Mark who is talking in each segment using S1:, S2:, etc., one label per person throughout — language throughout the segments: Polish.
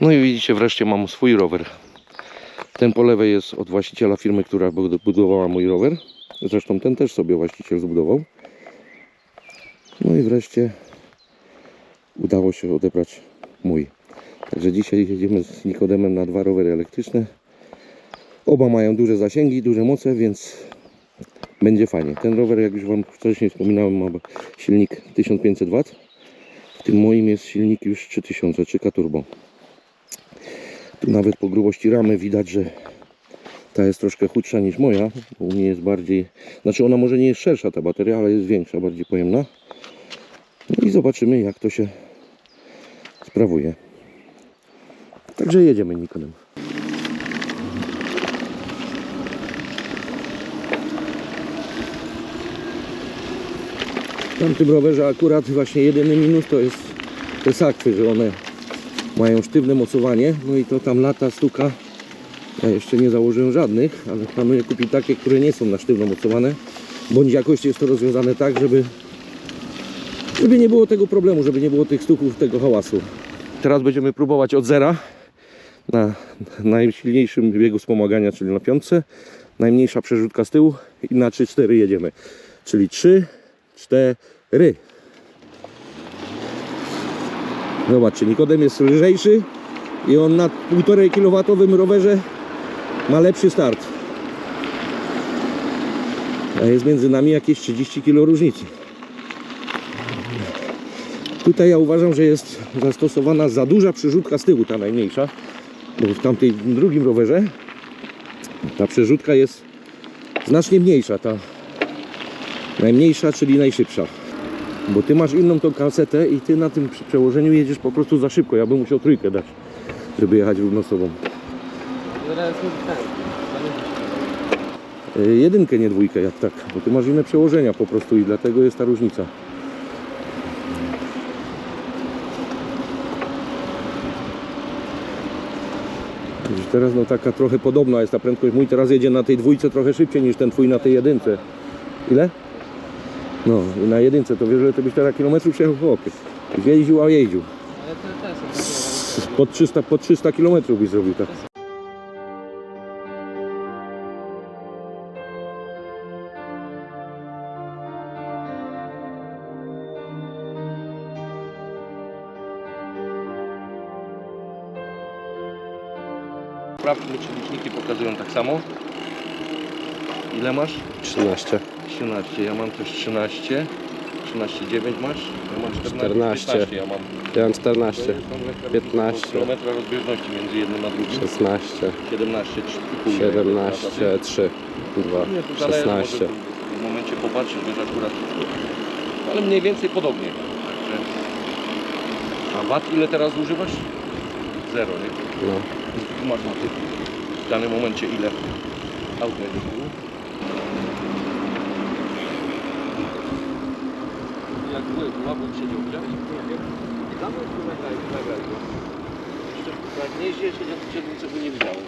S1: No i widzicie, wreszcie mam swój rower. Ten po lewej jest od właściciela firmy, która bud- budowała mój rower. Zresztą ten też sobie właściciel zbudował. No i wreszcie udało się odebrać mój. Także dzisiaj jedziemy z Nikodemem na dwa rowery elektryczne. Oba mają duże zasięgi, duże moce, więc będzie fajnie. Ten rower, jak już Wam wcześniej wspominałem, ma silnik 1500 W. W tym moim jest silnik już 3000, 3K turbo. Nawet po grubości ramy widać, że ta jest troszkę chudsza niż moja. U mnie jest bardziej, znaczy ona może nie jest szersza ta bateria, ale jest większa, bardziej pojemna. No i zobaczymy jak to się sprawuje. Także jedziemy Nikonem. W tamtym rowerze akurat właśnie jedyny minus to jest te sakwy, że one mają sztywne mocowanie, no i to tam lata stuka. Ja jeszcze nie założyłem żadnych, ale planuję kupić takie, które nie są na sztywno mocowane, bądź jakoś jest to rozwiązane tak, żeby żeby nie było tego problemu, żeby nie było tych stuków, tego hałasu. Teraz będziemy próbować od zera na najsilniejszym biegu wspomagania, czyli na piątce. Najmniejsza przerzutka z tyłu i na 3-4 jedziemy. Czyli 3, 4. Zobaczcie, Nikodem jest lżejszy i on na 1,5 kW rowerze ma lepszy start. A jest między nami jakieś 30 kg różnicy. Tutaj ja uważam, że jest zastosowana za duża przerzutka z tyłu, ta najmniejsza. Bo w tamtej drugim rowerze ta przerzutka jest znacznie mniejsza. Ta najmniejsza, czyli najszybsza. Bo ty masz inną tą kasetę i ty na tym przełożeniu jedziesz po prostu za szybko. Ja bym musiał trójkę dać, żeby jechać równo z. Y, Jedynkę, nie dwójkę, jak tak. Bo ty masz inne przełożenia po prostu i dlatego jest ta różnica. Teraz no taka trochę podobna jest ta prędkość. Mój teraz jedzie na tej dwójce trochę szybciej niż ten twój na tej jedynce. Ile? No i na jedynce to wiesz, że ty byś teraz kilometrów przejechał chłopie. Byś jeździł, a jeździł.
S2: Ale to też
S1: Po 300, po 300 kilometrów byś zrobił tak. Sprawdźmy, czy liczniki pokazują tak samo. Ile masz?
S3: 13.
S1: 13, ja mam też 13. 13,9 masz? Ja mam 14.
S3: 14.
S1: 15, ja mam.
S3: Ja mam
S1: To
S3: 14,
S1: jest kilometra-
S3: 15.
S1: Kilometra rozbieżności między jednym a drugim.
S3: 16,
S1: 17, 3,5.
S3: 17, 3, 2,
S1: Nie, to zależy,
S3: 16.
S1: może w momencie popatrzysz, wiesz akurat. Ale mniej więcej podobnie. Także- A wat ile teraz używasz? Zero, nie?
S3: No.
S1: Masz waty. W danym momencie ile aut będzie było? Jak były, łapą siedział, widziałeś? Nie wiem. Damy tu nagraj, nagraj go. Jeszcze jak nie jeździłeś, siedział w siedmiu, czego nie widziałem.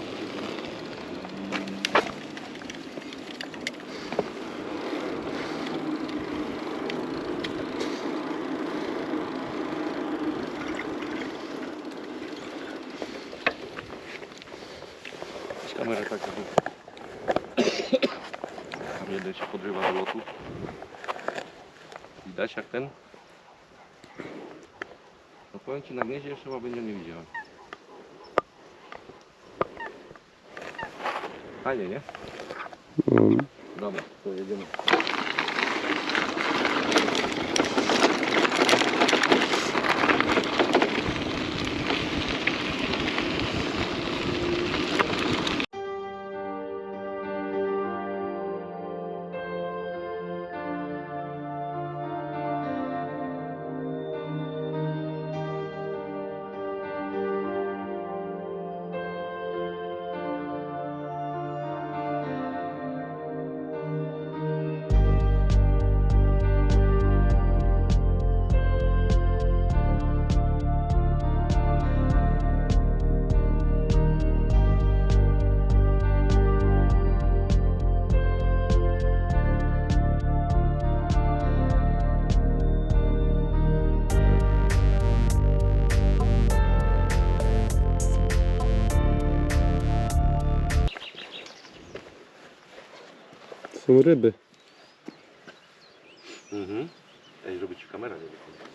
S1: Jest kamera tak, żeby tam jeden się podrywa do lotu. Widać jak ten? No powiem Ci, na gnieździe jeszcze chyba będzie nie widziałem. Fajnie, nie?
S3: Mm.
S1: Dobra, to jedziemy.
S3: Są ryby.
S1: Mhm. Ej, żeby ci kamera nie wychodzi.